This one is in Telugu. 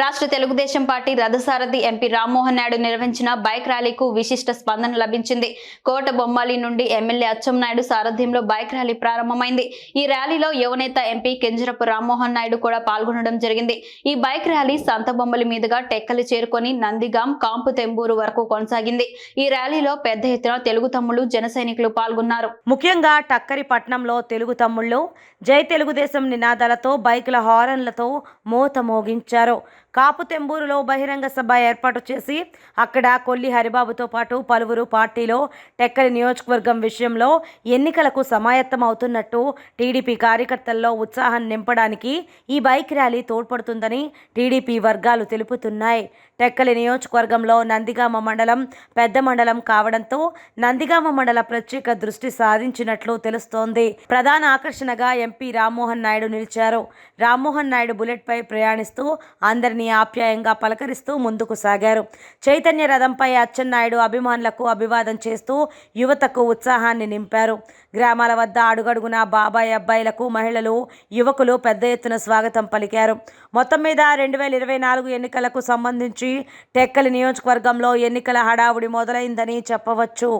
రాష్ట్ర తెలుగుదేశం పార్టీ రథసారథి ఎంపీ రామ్మోహన్ నాయుడు నిర్వహించిన బైక్ ర్యాలీకు విశిష్ట స్పందన లభించింది. కోట బొమ్మాలి నుండి ఎమ్మెల్యే అచ్చెన్నాయుడు సారథ్యంలో బైక్ ర్యాలీ ప్రారంభమైంది. ఈ ర్యాలీలో యువనేత ఎంపీ కింజరపు రామ్మోహన్ నాయుడు కూడా పాల్గొనడం జరిగింది. ఈ బైక్ ర్యాలీ సంతబొమ్మలి మీదుగా టెక్కలి చేరుకొని నందిగాం కాంపు తెంబూరు వరకు కొనసాగింది. ఈ ర్యాలీలో పెద్ద ఎత్తున తెలుగు తమ్ముళ్ళు జన సైనికులు పాల్గొన్నారు. ముఖ్యంగా టక్కరి పట్నంలో తెలుగు తమ్ముళ్ళు జై తెలుగుదేశం నినాదాలతో బైకుల హారన్లతో మోత మోగించారు. కాపుతెంబూరులో బహిరంగ సభ ఏర్పాటు చేసి అక్కడ కొల్లి హరిబాబుతో పాటు పలువురు పార్టీలో టెక్కలి నియోజకవర్గం విషయంలో ఎన్నికలకు సమాయత్తం అవుతున్నట్టు టీడీపీ కార్యకర్తల్లో ఉత్సాహం నింపడానికి ఈ బైక్ ర్యాలీ తోడ్పడుతుందని టీడీపీ వర్గాలు తెలుపుతున్నాయి. టెక్కలి నియోజకవర్గంలో నందిగామ మండలం పెద్ద మండలం కావడంతో నందిగామ మండల ప్రత్యేక దృష్టి సాధించినట్లు తెలుస్తోంది. ప్రధాన ఆకర్షణగా ఎంపీ రామ్మోహన్ నాయుడు నిలిచారు. రామ్మోహన్ నాయుడు బుల్లెట్పై ప్రయాణిస్తూ అందరినీ ఆప్యాయంగా పలకరిస్తూ ముందుకు సాగారు. చైతన్య రథంపై అచ్చెన్నాయుడు అభిమానులకు అభివాదం చేస్తూ యువతకు ఉత్సాహాన్ని నింపారు. గ్రామాల వద్ద అడుగడుగునా బాబాయ్ అబ్బాయిలకు మహిళలు యువకులు పెద్ద ఎత్తున స్వాగతం పలికారు. మొత్తం మీద రెండు వేల ఇరవై నాలుగు ఎన్నికలకు సంబంధించి టెక్కలి నియోజకవర్గంలో ఎన్నికల హడావుడి మొదలైందని చెప్పవచ్చు.